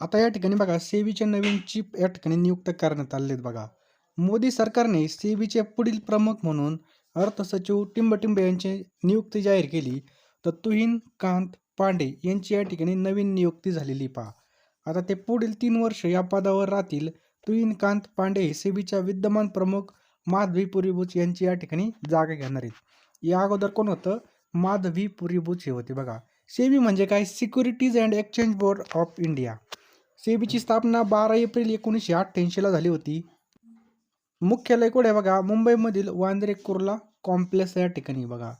आता या ठिकाणी बघा सेबीचे नवीन चीफ या ठिकाणी नियुक्त करण्यात आले आहेत बघा. मोदी सरकारने सेबीचे पुढील प्रमुख म्हणून अर्थसचिव टिंबटिंब टिंबटिंबे यांची नियुक्ती जाहीर केली. तर तुहीन कांत पांडे यांची या ठिकाणी नवीन नियुक्ती झालेली पहा. आता ते पुढील तीन वर्ष या पदावर राहतील. तुहीन कांत पांडे हे सेबीच्या विद्यमान प्रमुख माधवी पुरीबुच यांची या ठिकाणी जागा घेणार आहेत. या अगोदर कोण होतं? माधवी पुरीबुच हे होते बघा. सेबी म्हणजे काय? Securities and exchange board of India सेबीची स्थापना बारा एप्रिल एकोणीसशे अठ्ठ्याऐंशीला झाली होती. मुख्यालय कुठे बघा मुंबईमधील वांद्रे कुर्ला कॉम्प्लेक्स या ठिकाणी बघा.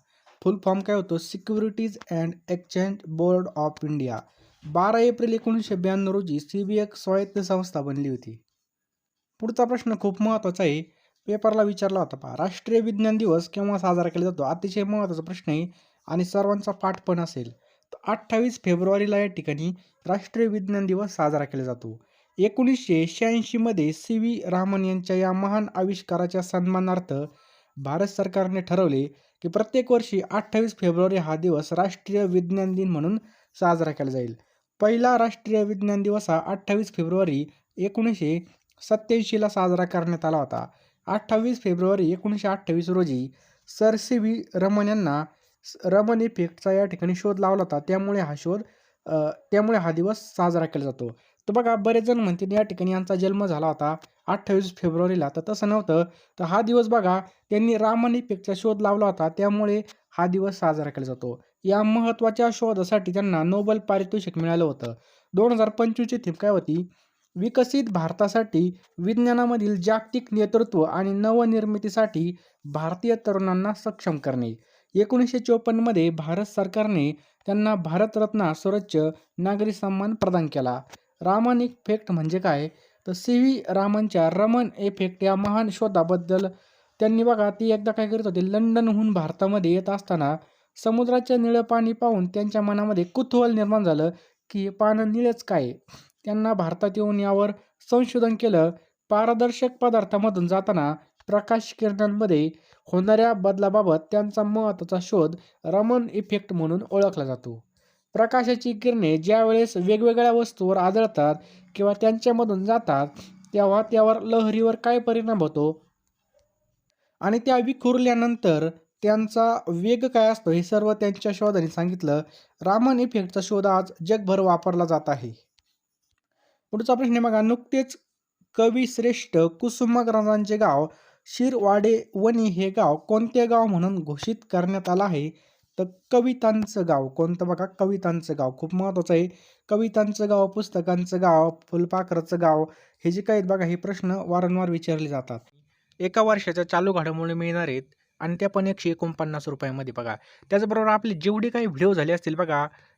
फुल फॉर्म काय होतो? Securities and exchange board of India. बारा एप्रिल एकोणीसशे ब्याण्णव रोजी सी बी एक स्वायत्त संस्था बनली होती. पुढचा प्रश्न खूप महत्त्वाचा आहे. पेपरला विचारला होता पहा राष्ट्रीय विज्ञान दिवस केव्हा साजरा केला जातो? अतिशय महत्त्वाचा प्रश्न आहे आणि सर्वांचा पाठ पण असेल. अठ्ठावीस फेब्रुवारीला या ठिकाणी राष्ट्रीय विज्ञान दिवस साजरा केला जातो. एकोणीसशे शहाऐंशीमध्ये सी व्ही रामन यांच्या या महान आविष्काराच्या सन्मानार्थ भारत सरकारने ठरवले की प्रत्येक वर्षी अठ्ठावीस फेब्रुवारी हा दिवस राष्ट्रीय विज्ञान दिन म्हणून साजरा केला जाईल. पहिला राष्ट्रीय विज्ञान दिवस हा अठ्ठावीस फेब्रुवारी एकोणीसशे सत्याऐंशीला साजरा करण्यात आला होता. अठ्ठावीस फेब्रुवारी एकोणीसशे अठ्ठावीस रोजी सर सी व्ही रमन यांना रमन इफेक्टचा या ठिकाणी शोध लावला होता. त्यामुळे हा शोध त्यामुळे हा दिवस साजरा केला जातो. तर बघा बरेच जण म्हणतील या ठिकाणी यांचा जन्म झाला होता अठ्ठावीस फेब्रुवारीला. तर तसं नव्हतं. तर हा दिवस बघा त्यांनी रामन इफेक्टचा शोध लावला होता. त्यामुळे हा दिवस साजरा केला जातो. या महत्त्वाच्या शोधासाठी त्यांना नोबेल पारितोषिक मिळालं होतं. दोन हजार पंचवीसची थीम काय होती? विकसित भारतासाठी विज्ञानामधील जागतिक नेतृत्व आणि नवनिर्मितीसाठी भारतीय तरुणांना सक्षम करणे. एकोणीसशे चोपन्नमध्ये भारत सरकारने त्यांना भारतरत्न सर्वोच्च नागरी सन्मान प्रदान केला. रामन इफेक्ट म्हणजे काय? तर सी व्ही रामनच्या रमन इफेक्ट या महान शोधाबद्दल त्यांनी बघा ती एकदा काय करत होते लंडनहून भारतामध्ये येत असताना समुद्राच्या निळं पाणी पाहून त्यांच्या मनामध्ये कुतूहल निर्माण झालं की हे पानं निळेच काय? त्यांना भारतात येऊन यावर संशोधन केलं. पारदर्शक पदार्थामधून जाताना प्रकाश किरणांमध्ये होणाऱ्या बदलाबाबत त्यांचा महत्त्वाचा शोध रमन इफेक्ट म्हणून ओळखला जातो. प्रकाशाची किरणे ज्यावेळेस वेगवेगळ्या वस्तूवर आदळतात किंवा त्यांच्यामधून जातात तेव्हा त्यावर लहरीवर काय परिणाम होतो? आणि त्या विखुरल्यानंतर त्यांचा वेग काय असतो हे सर्व त्यांच्या शोधाने सांगितलं. रामन इफेक्टचा शोध आज जगभर वापरला जात आहे. पुढचा प्रश्न बघा नुकतेच कवी श्रेष्ठ कुसुमाग्रजांचे गाव शिरवाडे वणी हे गाव कोणते गाव म्हणून घोषित करण्यात आलं आहे? तर कवितांचं गाव कोणतं बघा? कवितांचं गाव खूप महत्त्वाचं आहे. कवितांचं गाव पुस्तकांचं गाव फुलपाखराचं गाव हे जे काही आहेत बघा हे प्रश्न वारंवार विचारले जातात. एका वर्षाच्या चालू घडामोडी मिळणार आहेत आणि त्या पण एकशे एकोणपन्नास रुपयामध्ये बघा. त्याचबरोबर आपले जेवढे काही व्हिडिओ झाले असतील बघा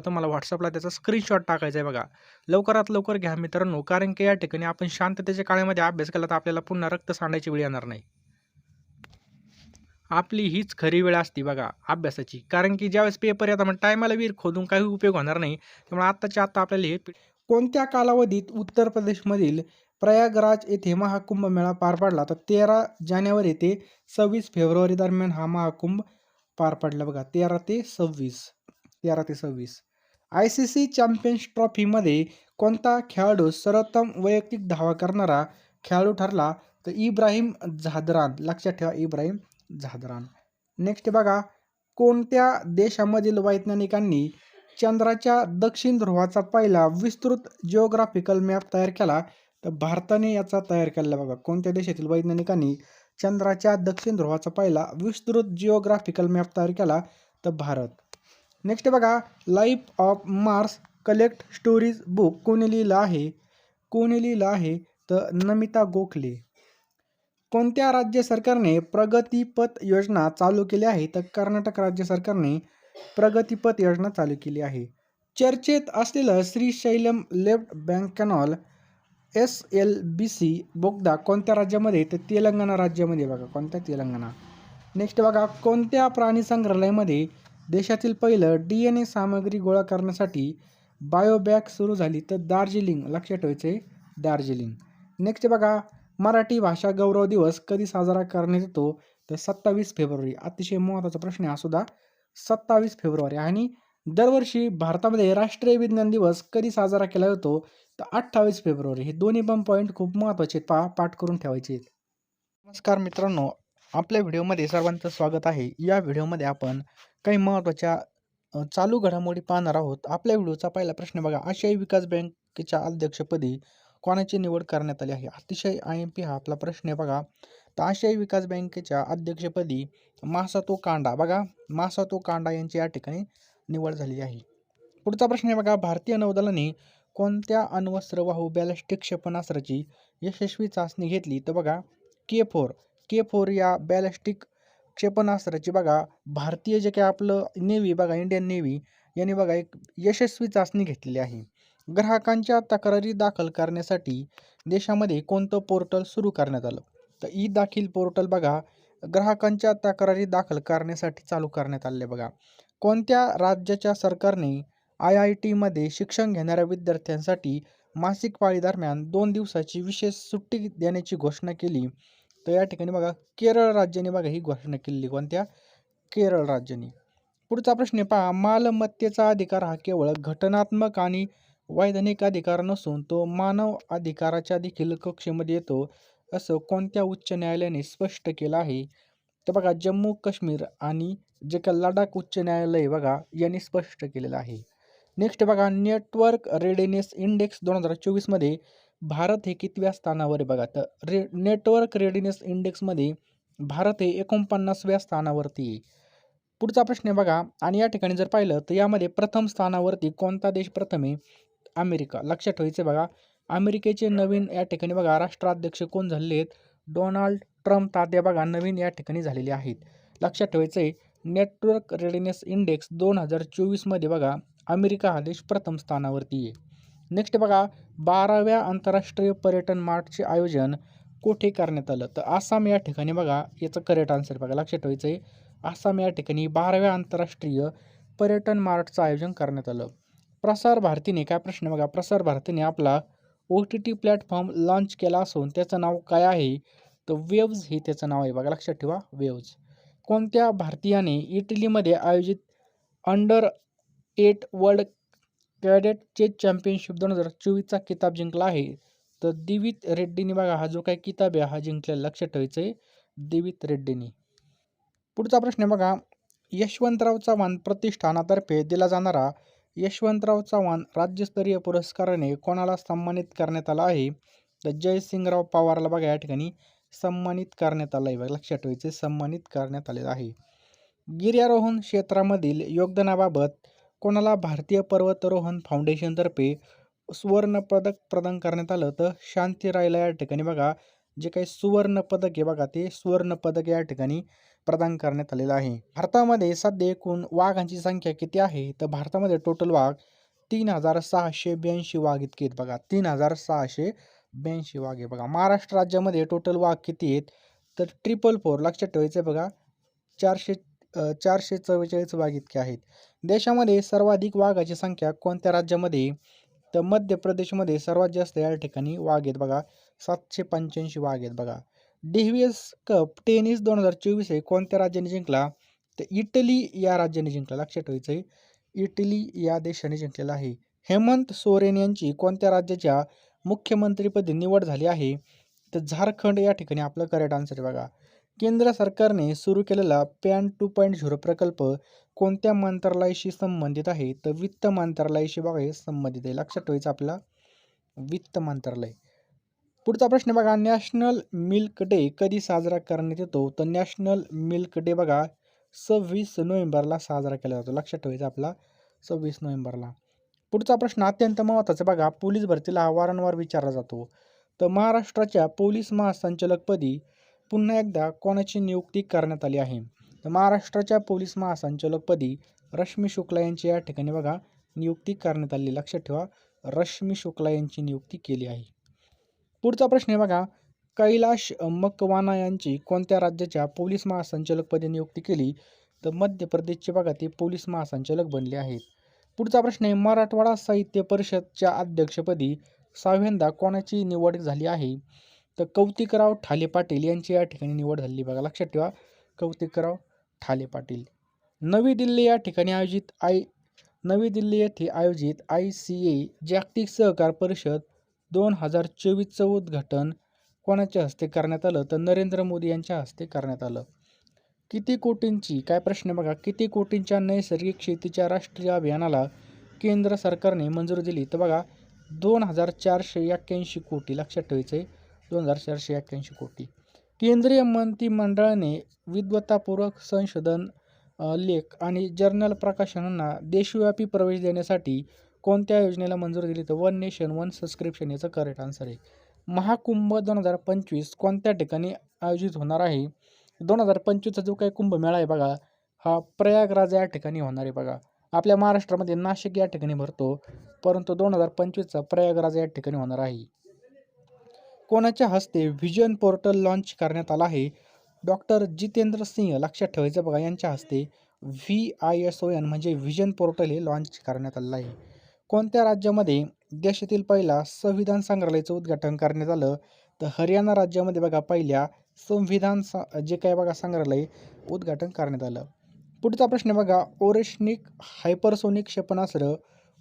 तुम्हाला व्हॉट्सअपला त्याचा स्क्रीनशॉट टाकायचा आहे बघा. लवकरात लवकर घ्या मित्रांनो कारण की या ठिकाणी आपण शांततेच्या काळामध्ये अभ्यास केला तर आपल्याला पुन्हा रक्त सांडायची वेळ येणार नाही. आपली हीच खरी वेळ असते बघा अभ्यासाची. कारण की ज्यावेळेस पेपर येतात मग टायमाला विहीर खोदून काही उपयोग होणार नाही. त्यामुळे आत्ताच्या आत्ता आपल्याला हे कोणत्या कालावधीत उत्तर प्रदेशमधील प्रयागराज येथे महाकुंभ मेळा पार पडला? तर तेरा जानेवारी ते सव्वीस फेब्रुवारी दरम्यान हा महाकुंभ पार पडला बघा तेरा ते सव्वीस. तेरा ते सव्वीस. आय सी सी चॅम्पियन्स ट्रॉफीमध्ये कोणता खेळाडू सर्वोत्तम वैयक्तिक धावा करणारा खेळाडू ठरला? तर इब्राहिम झादरान. लक्षात ठेवा इब्राहिम झादरान. नेक्स्ट बघा कोणत्या देशामधील वैज्ञानिकांनी चंद्राच्या दक्षिण ध्रुवाचा पहिला विस्तृत जिओग्राफिकल मॅप तयार केला? तर भारताने याचा तयार केला बघा. कोणत्या देशातील वैज्ञानिकांनी चंद्राच्या दक्षिण ध्रुवाचा पहिला विस्तृत जिओग्राफिकल मॅप तयार केला? तर भारत. नेक्स्ट बघा life of Mars collect stories book कोणी लिहिलं आहे? कोणी लिहिलं आहे? तर नमिता गोखले. कोणत्या राज्य सरकारने प्रगतीपथ योजना चालू केली आहे? तर कर्नाटक राज्य सरकारने प्रगतीपथ योजना चालू केली आहे. चर्चेत असलेलं Srisailam left bank canal S L B C बोगदा कोणत्या राज्यामध्ये? तर तेलंगणा राज्यामध्ये बघा कोणत्या तेलंगणा? नेक्स्ट बघा कोणत्या प्राणी संग्रहालयामध्ये देशातील पहिलं डी एन ए सामग्री गोळा करण्यासाठी बायोबॅग सुरू झाली तर दार्जिलिंग लक्षात ठेवायचे दार्जिलिंग. नेक्स्ट बघा मराठी भाषा गौरव दिवस कधी साजरा करण्यात येतो? तर सत्तावीस फेब्रुवारी. अतिशय महत्त्वाचा प्रश्न आहे हा सुद्धा. सत्तावीस फेब्रुवारी. आणि दरवर्षी भारतामध्ये राष्ट्रीय विज्ञान दिवस कधी साजरा केला जातो? तर अठ्ठावीस फेब्रुवारी. हे दोन्ही पण पॉईंट खूप महत्त्वाचे आहेत. पाठ करून ठेवायचे नमस्कार मित्रांनो. आपल्या व्हिडिओमध्ये सर्वांचं स्वागत आहे. या व्हिडिओमध्ये आपण काही महत्त्वाच्या चालू घडामोडी पाहणार आहोत. आपल्या व्हिडिओचा पहिला प्रश्न बघा. आशियाई विकास बँकेच्या अध्यक्षपदी कोणाची निवड करण्यात आली आहे? अतिशय आय एम पी हा आपला प्रश्न आहे बघा. तर आशियाई विकास बँकेच्या अध्यक्षपदी मासातो कांडा. बघा मासातो कांडा यांची या ठिकाणी निवड झाली आहे. पुढचा प्रश्न आहे बघा. भारतीय नौदलाने कोणत्या अण्वस्त्रवाहू बॅलिस्टिक क्षेपणास्त्राची यशस्वी चाचणी घेतली? तर बघा के फोर. के फोर या बॅलिस्टिक क्षेपणास्त्राची बघा भारतीय जे काही आपलं नेव्ही बघा इंडियन नेव्ही यांनी बघा एक यशस्वी चाचणी घेतलेली आहे. ग्राहकांच्या तक्रारी दाखल करण्यासाठी देशामध्ये कोणतं पोर्टल सुरू करण्यात आलं? तर ई दाखील पोर्टल बघा ग्राहकांच्या तक्रारी दाखल करण्यासाठी चालू करण्यात आले बघा. कोणत्या राज्याच्या सरकारने आय आय टीमध्ये शिक्षण घेणाऱ्या विद्यार्थ्यांसाठी मासिक पाळी दरम्यान दोन दिवसाची विशेष सुट्टी देण्याची घोषणा केली? तर या ठिकाणी बघा केरळ राज्याने बघा ही घोषणा केलेली. कोणत्या? केरळ राज्याने. पुढचा प्रश्न आहे पहा मालमत्तेचा अधिकार हा केवळ घटनात्मक आणि वैधानिक अधिकार नसून तो मानव अधिकाराच्या देखील कक्षेमध्ये येतो असं कोणत्या उच्च न्यायालयाने स्पष्ट केलं आहे? तर बघा जम्मू काश्मीर आणि जे का लडाख उच्च न्यायालय बघा यांनी स्पष्ट केलेलं आहे. नेक्स्ट बघा नेटवर्क रेडिनेस इंडेक्स दोन हजार चोवीसमध्ये भारत हे कितव्या स्थानावर आहे बघा? तर रे नेटवर्क रेडिनेस इंडेक्समध्ये भारत हे एकोणपन्नासव्या स्थानावरती आहे. पुढचा प्रश्न आहे बघा आणि या ठिकाणी जर पाहिलं तर यामध्ये प्रथम स्थानावरती कोणता देश प्रथम आहे? अमेरिका. लक्षात ठेवायचं बघा अमेरिकेचे नवीन या ठिकाणी बघा राष्ट्राध्यक्ष कोण झालेले आहेत? डोनाल्ड ट्रम्प तात्या बघा नवीन या ठिकाणी झालेले आहेत. लक्षात ठेवायचं आहे नेटवर्क रेडिनेस इंडेक्स दोन हजार चोवीसमध्ये बघा अमेरिका हा देश प्रथम स्थानावरती आहे. नेक्स्ट बघा बाराव्या आंतरराष्ट्रीय पर्यटन मार्टचे आयोजन कुठे करण्यात आलं? तर आसाम या ठिकाणी बघा याचं करेक्ट आन्सर बघा लक्षात ठेवायचं आहे आसाम या ठिकाणी बाराव्या आंतरराष्ट्रीय पर्यटन मार्टचं आयोजन करण्यात आलं. प्रसार भारतीने काय प्रश्न बघा प्रसार भारतीने आपला O T T platform launch केला असून त्याचं नाव काय आहे? तर वेव्ज हे त्याचं नाव आहे बघा लक्षात ठेवा वेव्ज. कोणत्या भारतीयाने इटलीमध्ये आयोजित under eight world cadet chess championship दोन हजार चोवीसचा किताब जिंकला आहे. तर दिवित रेड्डीने बघा हा जो काही किताब आहे हा जिंकलेला लक्षात ठेवायचं आहे दिवित रेड्डीने. पुढचा प्रश्न बघा यशवंतराव चव्हाण प्रतिष्ठानातर्फे दिला जाणारा यशवंतराव चव्हाण राज्यस्तरीय पुरस्काराने कोणाला सन्मानित करण्यात आला आहे? तर जयसिंगराव पवारला बघा या ठिकाणी सन्मानित करण्यात आलं आहे बघा लक्षात ठेवायचे सन्मानित करण्यात आलेलं आहे. गिर्यारोहण क्षेत्रामधील योगदानाबाबत कोणाला भारतीय पर्वतारोहण फाउंडेशनतर्फे सुवर्णपदक प्रदान करण्यात आलं तर शांती रायला या ठिकाणी बघा. जे काही सुवर्णपदक आहे बघा ते सुवर्णपदक या ठिकाणी प्रदान करण्यात आलेलं आहे. भारतामध्ये सध्या एकूण वाघांची संख्या किती आहे? तर भारतामध्ये टोटल वाघ तीन हजार सहाशे ब्याऐंशी वाघ इतके आहेत बघा. तीन हजार सहाशे ब्याऐंशी वाघ आहे बघा. महाराष्ट्र राज्यामध्ये टोटल वाघ किती आहेत? तर ट्रिपल फोर लक्षात ठेवायचं आहे बघा. चारशे चारशे चव्वेचाळीस वाघ इतके आहेत. देशामध्ये सर्वाधिक वाघाची संख्या कोणत्या राज्यामध्ये? तर मध्य प्रदेशमध्ये सर्वात जास्त या ठिकाणी वाघ आहेत बघा. सातशे पंच्याऐंशी वाघ आहेत बघा. डेव्हियस कप टेनिस दोन हजार चोवीस आहे कोणत्या राज्याने जिंकला? तर इटली या राज्याने जिंकला. लक्षात ठेवायचं आहे इटली या देशाने जिंकलेला आहे. हेमंत सोरेन यांची कोणत्या राज्याच्या मुख्यमंत्रीपदी निवड झाली आहे? तर झारखंड या ठिकाणी आपलं करेक्ट आन्सर बघा. केंद्र सरकारने सुरू केलेला पॅन टू पॉईंट झिरो प्रकल्प कोणत्या मंत्रालयाशी संबंधित आहे? तर वित्त मंत्रालयाशी बघा संबंधित आहे. लक्षात ठेवायचं आपला वित्त मंत्रालय. पुढचा प्रश्न बघा. नॅशनल मिल्क डे कधी साजरा करण्यात येतो? तर नॅशनल मिल्क डे बघा. सव्वीस नोव्हेंबरला साजरा केला जातो. लक्षात ठेवायचा आपला सव्वीस नोव्हेंबरला. पुढचा प्रश्न अत्यंत महत्त्वाचा बघा. पोलीस भरतीला वारंवार विचारला जातो. तर महाराष्ट्राच्या पोलीस महासंचालकपदी पुन्हा एकदा कोणाची नियुक्ती करण्यात आली आहे? तर महाराष्ट्राच्या पोलीस महासंचालकपदी रश्मी शुक्ला यांची या ठिकाणी बघा नियुक्ती करण्यात आली. लक्षात ठेवा रश्मी शुक्ला यांची नियुक्ती केली आहे. पुढचा प्रश्न आहे बघा कैलाश मकवाना यांची कोणत्या राज्याच्या पोलीस महासंचालकपदी नियुक्ती केली? तर मध्य प्रदेशचे बघा ते पोलीस महासंचालक बनले आहेत. पुढचा प्रश्न आहे मराठवाडा साहित्य परिषदच्या अध्यक्षपदी सहाव्यांदा कोणाची निवड झाली आहे? तर कौतिकराव ठाले पाटील यांची या ठिकाणी निवड झाली. बघा लक्षात ठेवा. कौतिकराव ठाले पाटील. नवी दिल्ली या ठिकाणी आयोजित आय नवी दिल्ली येथे आयोजित आय सी ए जागतिक सहकार परिषद दोन हजार चोवीसचं उद्घाटन कोणाच्या हस्ते करण्यात आलं? तर नरेंद्र मोदी यांच्या हस्ते करण्यात आलं. किती कोटींची काय प्रश्न बघा? किती कोटींच्या नैसर्गिक शेतीच्या राष्ट्रीय अभियानाला केंद्र सरकारने मंजुरी दिली? तर बघा दोन हजार चारशे एक्क्याऐंशी कोटी लक्षात ठेवायचं आहे दोन हजार चारशे अठ्ठ्याऐंशी कोटी. केंद्रीय मंत्रिमंडळाने विद्वत्तापूर्वक संशोधन लेख आणि जर्नल प्रकाशनांना देशव्यापी प्रवेश देण्यासाठी कोणत्या योजनेला मंजुरी दिली तर वन नेशन वन सबस्क्रिप्शन याचं करेक्ट आन्सर आहे. महाकुंभ दोन हजार पंचवीस कोणत्या ठिकाणी आयोजित होणार आहे? दोन हजार पंचवीसचा जो काही कुंभमेळा आहे बघा हा प्रयागराज या ठिकाणी होणार आहे बघा. आपल्या महाराष्ट्रामध्ये नाशिक या ठिकाणी भरतो परंतु दोन हजार पंचवीसचा प्रयागराज या ठिकाणी होणार आहे. कोणाच्या हस्ते व्हिजन पोर्टल लॉन्च करण्यात आला आहे? डॉक्टर जितेंद्र सिंह लक्षात ठेवायचं बघा यांच्या हस्ते V I S O N म्हणजे व्हिजन पोर्टल हे लॉन्च करण्यात आलं आहे. कोणत्या राज्यामध्ये देशातील पहिला संविधान संग्रहालयाचं उद्घाटन करण्यात आलं? तर हरियाणा राज्यामध्ये बघा पहिल्या संविधान जे काय बघा संग्रहालय उद्घाटन करण्यात आलं. पुढचा प्रश्न बघा ओरेशनिक हायपरसोनिक क्षेपणास्त्र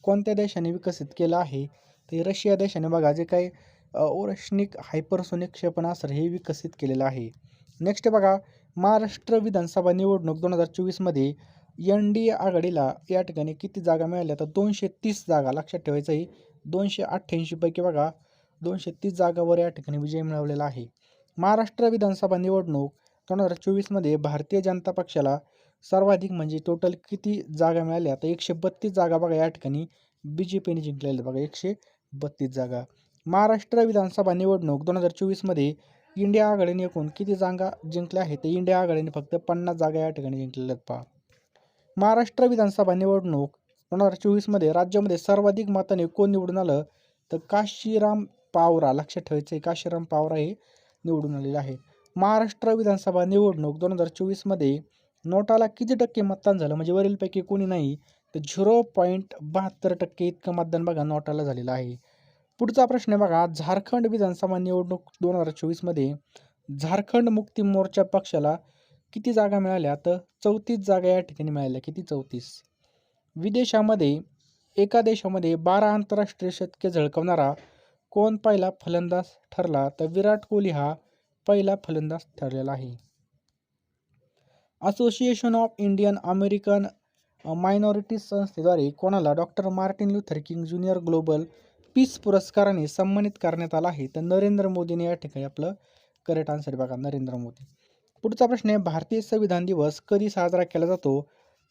कोणत्या देशाने विकसित केलं आहे? ते रशिया देशाने बघा जे काही ओरेशनिक हायपरसोनिक क्षेपणास्त्र हे विकसित केलेलं आहे. नेक्स्ट बघा महाराष्ट्र विधानसभा निवडणूक दोन हजार चोवीसमध्ये एन डी ए आघाडीला या ठिकाणी किती जागा मिळाल्या? तर दोनशे तीस जागा लक्षात ठेवायचं आहे दोनशे अठ्ठ्याऐंशीपैकी बघा दोनशे तीस जागावर या ठिकाणी विजय मिळवलेला आहे. महाराष्ट्र विधानसभा निवडणूक दोन हजार चोवीसमध्ये भारतीय जनता पक्षाला सर्वाधिक म्हणजे टोटल किती जागा मिळाल्या? तर एकशे बत्तीस जागा बघा या ठिकाणी बी जे पीने जिंकलेल्या बघा एकशे बत्तीस जागा. महाराष्ट्र विधानसभा निवडणूक दोन हजार चोवीसमध्ये इंडिया आघाडीने एकूण किती जागा जिंकल्या आहेत ते इंडिया आघाडीने फक्त पन्नास जागा या ठिकाणी जिंकलेल्या आहेत पहा. महाराष्ट्र विधानसभा निवडणूक दोन हजार चोवीसमध्ये राज्यामध्ये सर्वाधिक मताने कोण निवडून आलं? तर काशीराम पावरा लक्षात ठेवायचं आहे काशीराम पावरा हे निवडून आलेले आहे महाराष्ट्र विधानसभा निवडणूक दोन हजार चोवीसमध्ये नोटाला किती टक्के मतदान झालं? म्हणजे वरीलपैकी कोणी नाही तर झिरो पॉईंट बहात्तर टक्के इतकं मतदान बघा नोटाला झालेलं आहे. पुढचा प्रश्न आहे बघा झारखंड विधानसभा निवडणूक दोन हजार चोवीसमध्ये झारखंड मुक्ती मोर्चा पक्षाला किती जागा मिळाल्या? तर चौतीस जागा या ठिकाणी मिळाल्या. किती? चौतीस. विदेशामध्ये एका देशामध्ये बारा आंतरराष्ट्रीय शतके झळकवणारा कोण पहिला फलंदाज ठरला? तर विराट कोहली हा पहिला फलंदाज ठरलेला आहे. Association of Indian American minorities संस्थेद्वारे कोणाला? Doctor Martin Luther King junior global peace पुरस्काराने सन्मानित करण्यात आला आहे. तर नरेंद्र मोदीने या ठिकाणी आपलं करेक्ट आन्सर बघा नरेंद्र मोदी. पुढचा प्रश्न आहे भारतीय संविधान दिवस कधी साजरा केला जातो?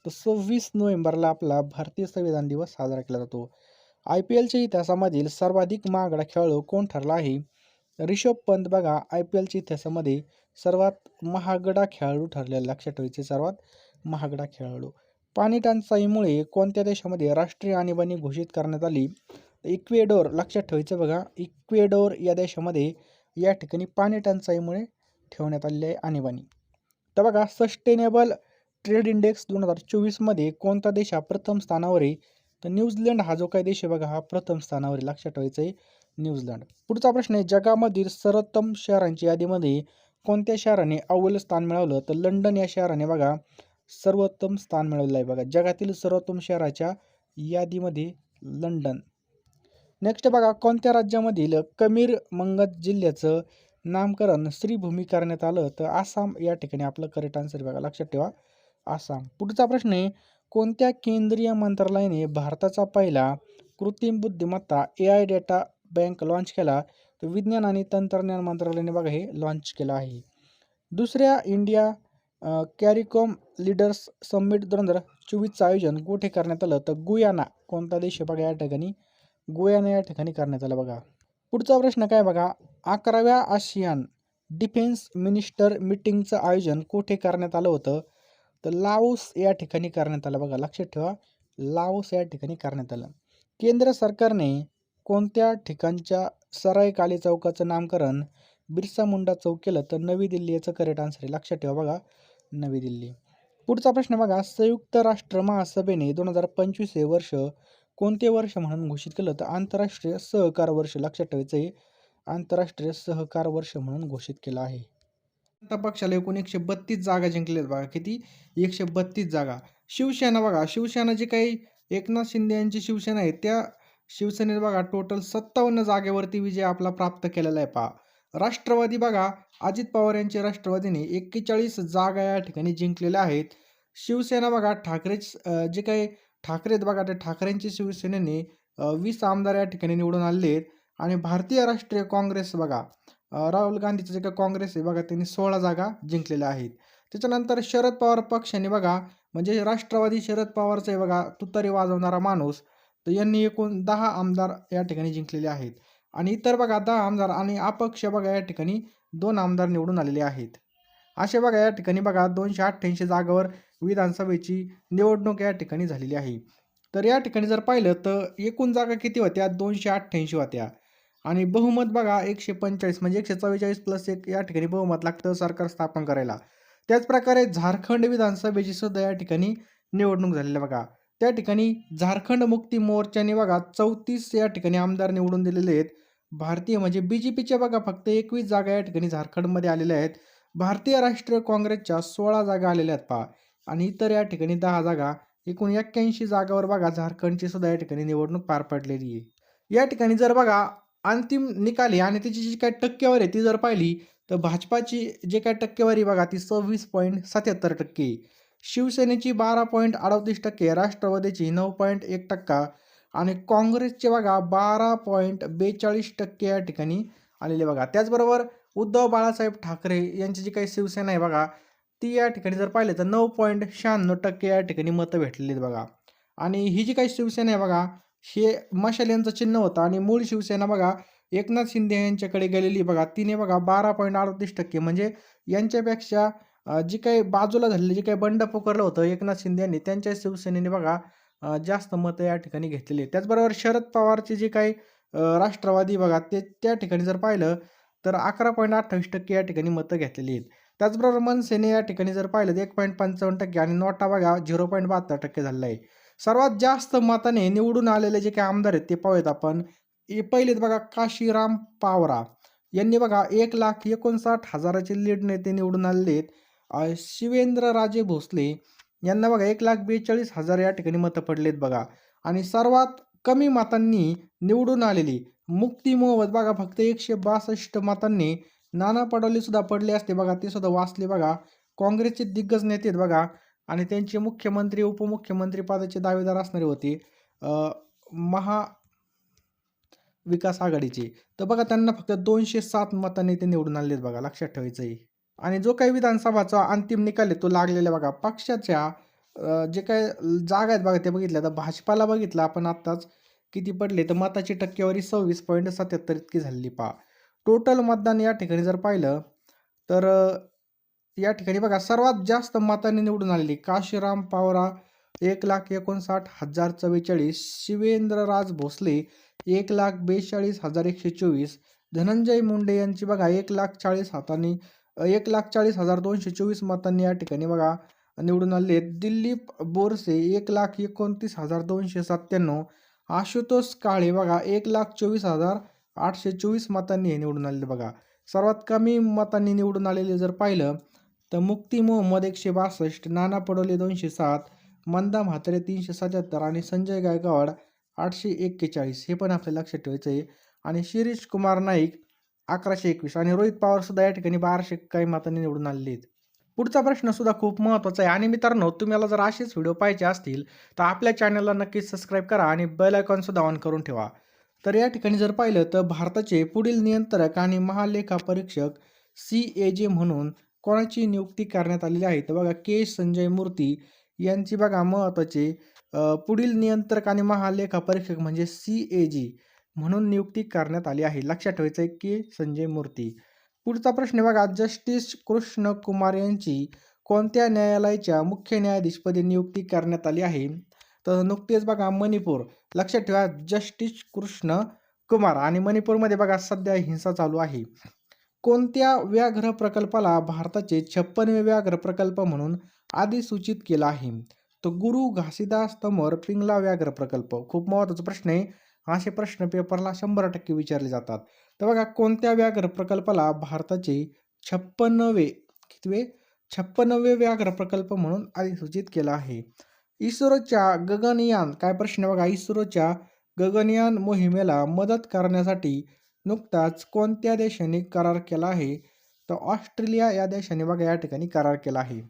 तर सव्वीस नोव्हेंबरला आपला भारतीय संविधान दिवस साजरा केला जातो. आय पी एलच्या इतिहासामधील सर्वाधिक महागडा खेळाडू कोण ठरला आहे? रिषभ पंत बघा आय पी एलच्या इतिहासामध्ये सर्वात महागडा खेळाडू ठरलेला लक्षात ठेवायचे सर्वात महागडा खेळाडू. पाणी टंचाईमुळे कोणत्या देशामध्ये राष्ट्रीय आणीबाणी घोषित करण्यात आली? इक्वेडोर लक्षात ठेवायचं बघा. इक्वेडोर या देशामध्ये या ठिकाणी पाणी टंचाईमुळे ठेवण्यात आलेली आहे आणीबाणी. तर बघा सस्टेनेबल ट्रेड इंडेक्स दोन हजार चोवीसमध्ये कोणता देश हा प्रथम स्थानावर आहे? तर न्यूझीलंड हा जो काही देश आहे बघा हा प्रथम स्थानावर आहे. लक्षात ठेवायचं आहे न्यूझीलंड. पुढचा प्रश्न आहे जगामधील सर्वोत्तम शहरांच्या यादीमध्ये कोणत्या शहराने अव्वल स्थान मिळवलं? तर लंडन या शहराने बघा सर्वोत्तम स्थान मिळवलं आहे बघा. जगातील सर्वोत्तम शहराच्या यादीमध्ये लंडन. नेक्स्ट बघा कोणत्या राज्यामधील कमीर मंगत जिल्ह्याचं नामकरण श्रीभूमी करण्यात आलं? तर आसाम या ठिकाणी आपलं करेक्ट आन्सर बघा लक्षात ठेवा. आसाम. पुढचा प्रश्न आहे कोणत्या केंद्रीय मंत्रालयाने भारताचा पहिला कृत्रिम बुद्धिमत्ता A I data bank launch केला? तर विज्ञान आणि तंत्रज्ञान मंत्रालयाने बघा हे लॉन्च केलं आहे. दुसऱ्या इंडिया कॅरिकॉम लीडर्स समिट दोन हजार चोवीसचं आयोजन कुठे करण्यात आलं? तर गुयाना. कोणता देश आहे बघा या ठिकाणी? गुयाना या ठिकाणी करण्यात आलं बघा. पुढचा प्रश्न काय बघा? अकराव्या आशियान डिफेन्स मिनिस्टर मिटिंगचं आयोजन कुठे करण्यात आलं होतं? तर लाओस या ठिकाणी करण्यात आलं बघा. लक्षात ठेवा. लाओस या ठिकाणी करण्यात आलं. केंद्र सरकारने कोणत्या ठिकाणच्या सराय काले चौकाचं नामकरण बिरसा मुंडा चौक केलं तर नवी दिल्ली याचं करेक्ट आन्सर आहे. लक्षात ठेवा बघा. नवी दिल्ली. पुढचा प्रश्न बघा. संयुक्त राष्ट्र महासभेने दोन हजार पंचवीस हे वर्ष कोणते वर्ष म्हणून घोषित केलं तर आंतरराष्ट्रीय सहकार वर्ष लक्षात ठेवायचं आहे. आंतरराष्ट्रीय सहकार वर्ष म्हणून घोषित केलं आहे. जनता पक्षाला एकूण एकशे बत्तीस जागा जिंकल्यात बघा. किती? एकशे बत्तीस जागा. शिवसेना बघा. शिवसेना जी काही एकनाथ शिंदे यांची शिवसेना आहे त्या शिवसेनेत बघा टोटल सत्तावन्न जागेवरती विजय आपला प्राप्त केलेला आहे पहा. राष्ट्रवादी बघा. अजित पवार यांच्या राष्ट्रवादीने एक्केचाळीस जागा या ठिकाणी जिंकलेल्या आहेत. शिवसेना बघा. ठाकरे जे काही ठाकरे बघा त्या ठाकरेंची शिवसेनेने वीस आमदार या ठिकाणी निवडून आले आहेत आणि भारतीय राष्ट्रीय काँग्रेस बघा राहुल गांधीचं जे काही काँग्रेस आहे बघा त्यांनी सोळा जागा जिंकलेल्या आहेत. त्याच्यानंतर शरद पवार पक्षाने बघा म्हणजे राष्ट्रवादी शरद पवारचं आहे बघा तुतारी वाजवणारा माणूस तर यांनी एकूण दहा आमदार या ठिकाणी जिंकलेले आहेत. आणि इतर बघा दहा आमदार आणि अपक्ष बघा या ठिकाणी दोन आमदार निवडून आलेले आहेत. असे बघा या ठिकाणी बघा दोनशे अठ्ठ्याऐंशी जागावर विधानसभेची निवडणूक या ठिकाणी झालेली आहे. तर या ठिकाणी जर पाहिलं तर एकूण जागा किती होत्या? दोनशे अठ्ठ्याऐंशी होत्या. आणि बहुमत बघा एकशे पंचेचाळीस म्हणजे एकशे चव्वेचाळीस प्लस एक या ठिकाणी बहुमत लागतं सरकार स्थापन करायला. त्याचप्रकारे झारखंड विधानसभेची सुद्धा या ठिकाणी निवडणूक झालेली बघा. त्या ठिकाणी झारखंड मुक्ती मोर्चाने बघा चौतीस या ठिकाणी आमदार निवडून दिलेले आहेत. भारतीय म्हणजे बी जे पीच्या बघा फक्त एकवीस जागा या ठिकाणी झारखंडमध्ये आलेल्या आहेत. भारतीय राष्ट्रीय काँग्रेसच्या सोळा जागा आलेल्या आहेत पहा. आणि इतर या ठिकाणी दहा जागा एकूण एक्क्याऐंशी जागावर बघा झारखंडची सुद्धा या ठिकाणी निवडणूक पार पडलेली आहे. या ठिकाणी जर बघा अंतिम निकाली आणि त्याची जी काही टक्केवारी आहे ती जर पाहिली तर भाजपाची जे काही टक्केवारी बघा ती सव्वीस पॉईंट सत्याहत्तर टक्के शिवसेनेची बारा पॉईंट अडतीस टक्के राष्ट्रवादीची नऊ पॉईंट एक टक्का आणि काँग्रेसचे बघा बारा पॉईंट बेचाळीस टक्के या ठिकाणी आलेले बघा. त्याचबरोबर उद्धव बाळासाहेब ठाकरे यांची जी काही शिवसेना आहे बघा ती या ठिकाणी जर पाहिलं तर नऊ पॉईंट शहाण्णव टक्के या ठिकाणी मतं भेटलेली आहेत बघा. आणि ही जी काही शिवसेना आहे बघा हे मशाल यांचं चिन्ह होतं आणि मूळ शिवसेना बघा एकनाथ शिंदे यांच्याकडे गेलेली बघा. तिने बघा बारा पॉईंट अडतीस टक्के म्हणजे यांच्यापेक्षा जी काही बाजूला झालेली जे काही बंड पुकारलं होतं एकनाथ शिंदे यांनी त्यांच्या शिवसेनेने बघा जास्त मतं या ठिकाणी घेतलेली आहेत. त्याचबरोबर शरद पवारचे जे काही राष्ट्रवादी बघा ते त्या ठिकाणी जर पाहिलं तर अकरा पॉईंट अठ्ठावीस टक्के या ठिकाणी मतं घेतलेली आहेत. त्याचबरोबर मनसेने या ठिकाणी जर पाहिलं तर एक पॉईंट पंचावन्न टक्के आणि नोटा बघा झिरो पॉईंट बहात्तर टक्के झालेला आहे. सर्वात जास्त मताने निवडून आलेले जे काही आमदार आहेत ते पाहूयात आपण. पहिलेत बघा काशीराम पावरा. यांनी बघा एक लाख एकोणसाठ हजाराचे लीड नेते निवडून आलेले आहेत. शिवेंद्र शिवेंद्रराजे भोसले यांना बघा एक लाख बेचाळीस हजार या ठिकाणी मतं पडलेत बघा. आणि सर्वात कमी मतांनी निवडून आलेली मुक्ती मोहम्मद बघा फक्त एकशे बासष्ट मतांनी नाना पडोले सुद्धा पडले असते बघा ते सुद्धा वाचले बघा. काँग्रेसचे दिग्गज नेते आहेत बघा. आणि त्यांचे मुख्यमंत्री उपमुख्यमंत्री पदाचे दावेदार असणारे होते महा विकास आघाडीचे. तर बघा त्यांना फक्त दोनशे सात मतांनी ते निवडून आलेत बघा लक्षात ठेवायचं आहे आणि जो काही विधानसभाचा अंतिम निकाल आहे तो लागलेला बघा. पक्षाच्या जे काही जागा आहेत बघा ते बघितल्या तर भाजपाला बघितलं आपण आत्ताच किती पडले तर मताची टक्केवारी सव्वीस पॉईंट सत्याहत्तर इतकी झालेली पहा. टोटल मतदान या ठिकाणी जर पाहिलं तर या ठिकाणी बघा सर्वात जास्त मताने निवडून आलेली काशीराम पावरा एक लाख एकोणसाठ हजार चव्वेचाळीस शिवेंद्रराज भोसले एक लाख बेचाळीस हजार एकशे चोवीस धनंजय मुंडे यांची बघा एक लाख चाळीस हातांनी एक लाख चाळीस हजार दोनशे चोवीस मतांनी या ठिकाणी बघा निवडून आले दिलीप बोरसे एक लाख एकोणतीस हजार दोनशे सत्त्याण्णव आशुतोष काळे बघा एक लाख चोवीस हजार आठशे चोवीस मतांनी हे निवडून आलेले बघा. सर्वात कमी मतांनी निवडून आलेले जर पाहिलं तर मुक्ती मोहम्मद एकशे बासष्ट नाना पडोले दोनशे सात मंदा म्हात्रे तीनशे सत्याहत्तर आणि संजय गायकवाड आठशे एक्केचाळीस. हे पण आपल्याला लक्षात ठेवायचं आहे आणि शिरीष कुमार नाईक अकराशे एकवीस आणि रोहित पवारसुद्धा या ठिकाणी बाराशे काही मतांनी निवडून आलेले आहेत. पुढचा प्रश्नसुद्धा खूप महत्त्वाचा आहे. आणि मित्रांनो तुम्हाला जर असेच व्हिडिओ पाहिजे असतील तर आपल्या चॅनलला नक्कीच सबस्क्राईब करा आणि बेल आयकॉनसुद्धा ऑन करून ठेवा. तर या ठिकाणी जर पाहिलं तर भारताचे पुढील नियंत्रक आणि महालेखा परीक्षक सी ए जे म्हणून कोणाची नियुक्ती करण्यात आलेली आहे? तर बघा के संजय मूर्ती यांची बघा महत्त्वाचे पुढील नियंत्रक आणि महालेखा परीक्षक म्हणजे सी ए जी म्हणून नियुक्ती करण्यात आली आहे. लक्षात ठेवायचं आहे के संजय मूर्ती. पुढचा प्रश्न बघा जस्टिस कृष्ण कुमार यांची कोणत्या न्यायालयाच्या मुख्य न्यायाधीशपदी नियुक्ती करण्यात आली आहे? तर नुकतेच बघा मणिपूर. लक्षात ठेवा जस्टिस कृष्ण कुमार आणि मणिपूरमध्ये बघा सध्या हिंसा चालू आहे. कोणत्या व्याघ्र प्रकल्पाला भारताचे छप्पनवे व्याघ्र प्रकल्प म्हणून अधिसूचित केला आहे? तर गुरु घासीदास तमर पिंगला व्याघ्र प्रकल्प. खूप महत्त्वाचा प्रश्न आहे. असे प्रश्न पेपरला शंभर टक्के विचारले जातात. तर बघा कोणत्या व्याघ्र प्रकल्पाला भारताचे छप्पनवे कितवे? छप्पनवे व्याघ्र प्रकल्प म्हणून अधिसूचित केला आहे? इस्रोच्या गगनयान काय प्रश्न बघा? इस्रोच्या गगनयान मोहिमेला मदत करण्यासाठी नुकताच कोणत्या देशाने करार केला आहे? तर ऑस्ट्रेलिया या देशाने बघा या ठिकाणी करार केला आहे.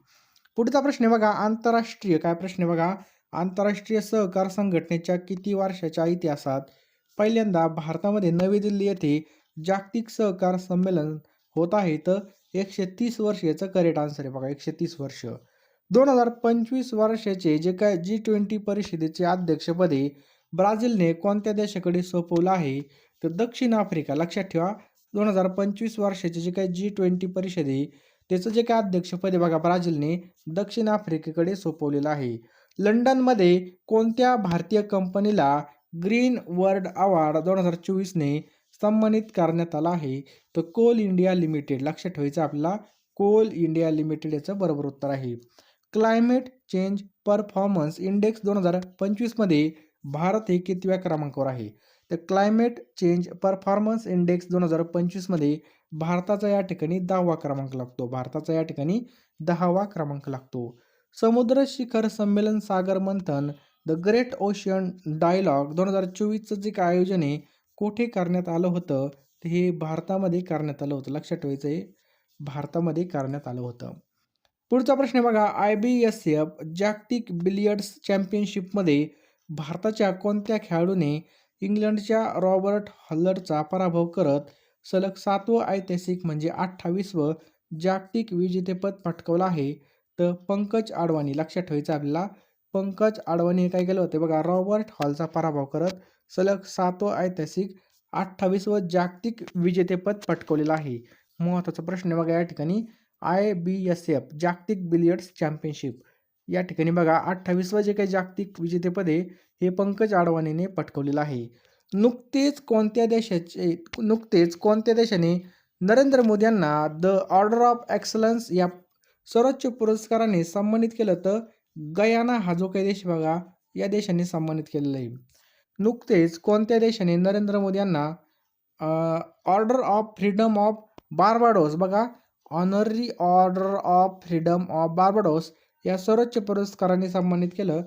पुढचा प्रश्न बघा आंतरराष्ट्रीय काय प्रश्न बघा? आंतरराष्ट्रीय सहकार संघटनेच्या किती वर्षाच्या इतिहासात पहिल्यांदा भारतामध्ये नवी दिल्ली येथे जागतिक सहकार संमेलन होत आहे? तर एकशे तीस वर्ष याचं करेक्ट आन्सर आहे बघा एकशे तीस वर्ष. दोन हजार पंचवीस वर्षाचे जे काय जी ट्वेंटी परिषदेचे अध्यक्षपदी ब्राझीलने कोणत्या देशाकडे सोपवलं आहे तर दक्षिण आफ्रिका. लक्षात ठेवा दोन हजार पंचवीस वर्षाचे जे काय जी ट्वेंटी परिषद आहे त्याचं जे काय अध्यक्षपद बघा ब्राझीलने दक्षिण आफ्रिकेकडे सोपवलेलं आहे. लंडनमध्ये कोणत्या भारतीय कंपनीला ग्रीन वर्ल्ड अवॉर्ड दोन हजार चोवीसने सन्मानित करण्यात आला आहे तर कोल इंडिया लिमिटेड. लक्षात ठेवायचं आपल्याला कोल इंडिया लिमिटेड याचं बरोबर उत्तर आहे. क्लायमेट चेंज परफॉर्मन्स इंडेक्स दोन हजार पंचवीसमध्ये भारत हे कितव्या क्रमांकावर आहे? तर क्लायमेट चेंज परफॉर्मन्स इंडेक्स दोन हजार पंचवीसमध्ये भारताचा या ठिकाणी दहावा क्रमांक लागतो. भारताचा या ठिकाणी दहावा क्रमांक लागतो. समुद्र शिखर संमेलन Sagar Manthan the great ocean dialogue दोन हजार चोवीसचं जे काय आयोजन आहे कुठे करण्यात आलं होतं? ते हे भारतामध्ये करण्यात आलं होतं. लक्षात ठेवायचं आहे भारतामध्ये करण्यात आलं होतं. पुढचा प्रश्न आहे बघा आय बी एस एफ जागतिक बिलियर्ड्स चॅम्पियनशिपमध्ये भारताच्या कोणत्या खेळाडूने इंग्लंडच्या रॉबर्ट हॉलरचा पराभव करत सलग सातवं ऐतिहासिक म्हणजे अठ्ठावीसवं जागतिक विजेतेपद पटकवलं आहे? तर पंकज आडवाणी लक्षात ठेवायचं आपल्याला. पंकज आडवाणी काय केलं होतं? बघा रॉबर्ट हॉलचा पराभव करत सलग सातवं ऐतिहासिक अठ्ठावीसवं जागतिक विजेतेपद पटकवलेलं आहे. महत्त्वाचा प्रश्न बघा या ठिकाणी. आय बी एस एफ जागतिक बिलियर्ड्स चॅम्पियनशिप. या ठिकाणी बघा अठ्ठावीसवं जे काही जागतिक विजेतेपदे हे पंकज आडवाणीने पटकवलेलं आहे. नुकतेच कोणत्या देशाचे नुकतेच कोणत्या देशाने नरेंद्र मोदी यांना द ऑर्डर ऑफ एक्सलन्स या सर्वोच्च पुरस्काराने सन्मानित केलं तर गयाना हा जो काही देश बघा या देशाने सन्मानित केलेला आहे. नुकतेच कोणत्या देशाने नरेंद्र मोदी यांना order of freedom of Barbados बघा honorary order of freedom of Barbados या सर्वोच्च पुरस्काराने सन्मानित केलं.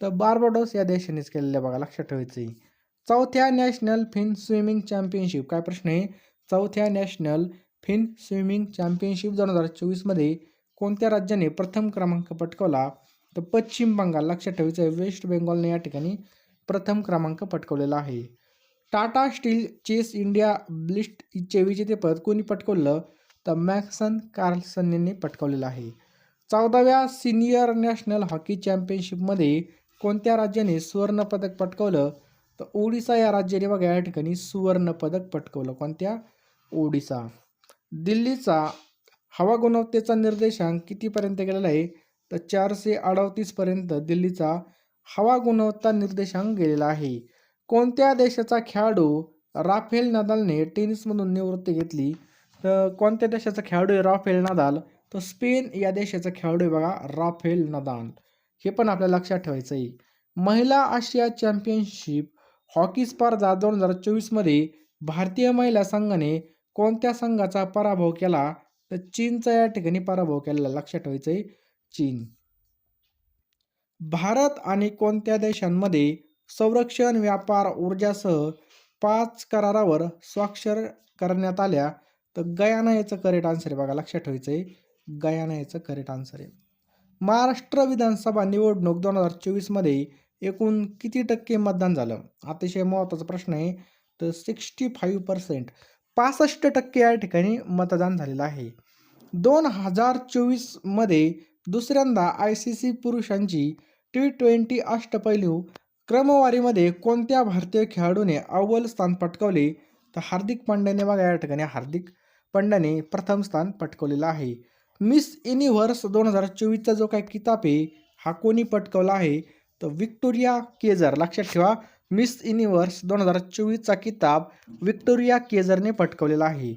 तर बार्बाडोस या देशानेच केलेलं बघा लक्षात ठेवायचं आहे चौथ्या नॅशनल फिन स्विमिंग चॅम्पियनशिप काय प्रश्न आहे? चौथ्या नॅशनल फिन स्विमिंग चॅम्पियनशिप दोन हजार चोवीसमध्ये कोणत्या राज्याने प्रथम क्रमांक पटकवला? तर पश्चिम बंगाल लक्षात ठेवायचं आहे वेस्ट बेंगॉलने या ठिकाणी प्रथम क्रमांक पटकवलेला आहे. टाटा स्टील चेस इंडिया ब्लिस्टचे विजेतेपद कोणी पटकवलं? तर मॅक्सन कार्लसन यांनी पटकावलेला आहे. चौदाव्या सिनियर नॅशनल हॉकी चॅम्पियनशिपमध्ये कोणत्या राज्याने सुवर्णपदक पटकावलं? तर ओडिसा या राज्याने बघा या ठिकाणी सुवर्णपदक पटकवलं. कोणत्या? ओडिसा. दिल्लीचा हवा गुणवत्तेचा निर्देशांक कितीपर्यंत गेलेला आहे? तर चारशे अडतीसपर्यंत दिल्लीचा हवा गुणवत्ता निर्देशांक गेलेला आहे. कोणत्या देशाचा खेळाडू राफेल नदालने टेनिसमधून निवृत्ती घेतली? तर कोणत्या देशाचा खेळाडू आहे राफेल नदाल? तर स्पेन या देशाचा खेळाडू आहे बघा राफेल नदाल. हे पण आपल्या लक्षात ठेवायचं आहे महिला आशिया चॅम्पियनशिप हॉकी स्पर्धा दोन हजार चोवीसमध्ये भारतीय महिला संघाने कोणत्या संघाचा पराभव केला? तर चीनचा या ठिकाणी पराभव केलेला लक्षात ठेवायचं आहे चीन. भारत आणि कोणत्या देशांमध्ये संरक्षण व्यापार ऊर्जासह पाच करारावर स्वाक्षर करण्यात आल्या? तर गयाना याचं करेक्ट आन्सर आहे बघा लक्षात ठेवायचं आहे. गयाना याचं करेक्ट आन्सर आहे. महाराष्ट्र विधानसभा निवडणूक दोन हजार चोवीसमध्ये एकूण किती टक्के मतदान झालं? अतिशय महत्त्वाचा प्रश्न आहे. तर सिक्स्टी फाईव्ह पर्सेंट पासष्ट टक्के या ठिकाणी मतदान झालेलं आहे. दोन हजार चोवीसमध्ये दुसऱ्यांदा आय सी सी पुरुषांची टी ट्वेंटी अष्टपैलू क्रमवारीमध्ये कोणत्या भारतीय खेळाडूने अव्वल स्थान पटकावले? तर हार्दिक पांड्याने बघा या ठिकाणी हार्दिक पांड्याने प्रथम स्थान पटकवलेलं आहे. मिस युनिव्हर्स दोन हजार चोवीसचा जो काही किताब आहे हा कोणी पटकवला आहे? तर विक्टोरिया केजर. लक्षात ठेवा मिस युनिव्हर्स दोन हजार चोवीसचा किताब विक्टोरिया केजरने पटकवलेला आहे.